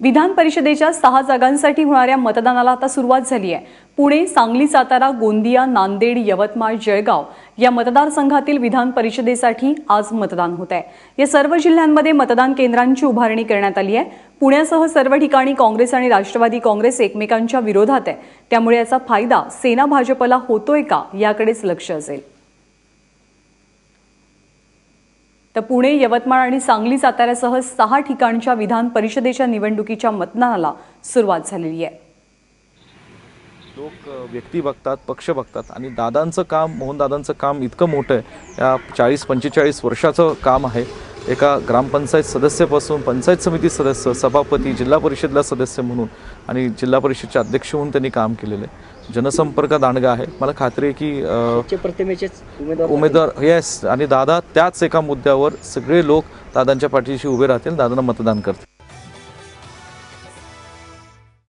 विधान परिषदेच्या सहा जागांसाठी होणाऱ्या मतदानाला आता सुरुवात झाली आहे. पुणे सांगली सातारा गोंदिया नांदेड यवतमाळ जळगाव या मतदारसंघातील विधान परिषदेसाठी आज मतदान होत आहे. या सर्व जिल्ह्यांमध्ये मतदान केंद्रांची उभारणी करण्यात आली आहे. पुण्यासह सर्व ठिकाणी काँग्रेस आणि राष्ट्रवादी काँग्रेस एकमेकांच्या विरोधात आहे. त्यामुळे याचा फायदा सेना भाजपला होतोय का याकडेच लक्ष असेल. तर पुणे यवतमाळ आणि सांगली साताऱ्यासह सहा ठिकाणच्या विधान परिषदेच्या निवडणुकीच्या मतदानाला सुरुवात झालेली आहे. लोक व्यक्ती बघतात पक्ष बघतात आणि दादांचं काम मोहनदादांचं काम इतकं मोठं आहे. या चाळीस पंचेचाळीस वर्षाचं काम आहे. एका ग्रामपंचायत सदस्यापासून पंचायत समिती सदस्य सभापती जिल्हा परिषदला सदस्य म्हणून आणि जिल्हा परिषदचे अध्यक्ष म्हणून त्यांनी काम केलेलं आहे. जनसंपर्क दांडगा आहे. मला खात्री आहे की उमेदवार येस आणि दादा त्याच एका मुद्द्यावर सगळे लोक दादांच्या पाठीशी उभे राहतील. दादांना मतदान करतील.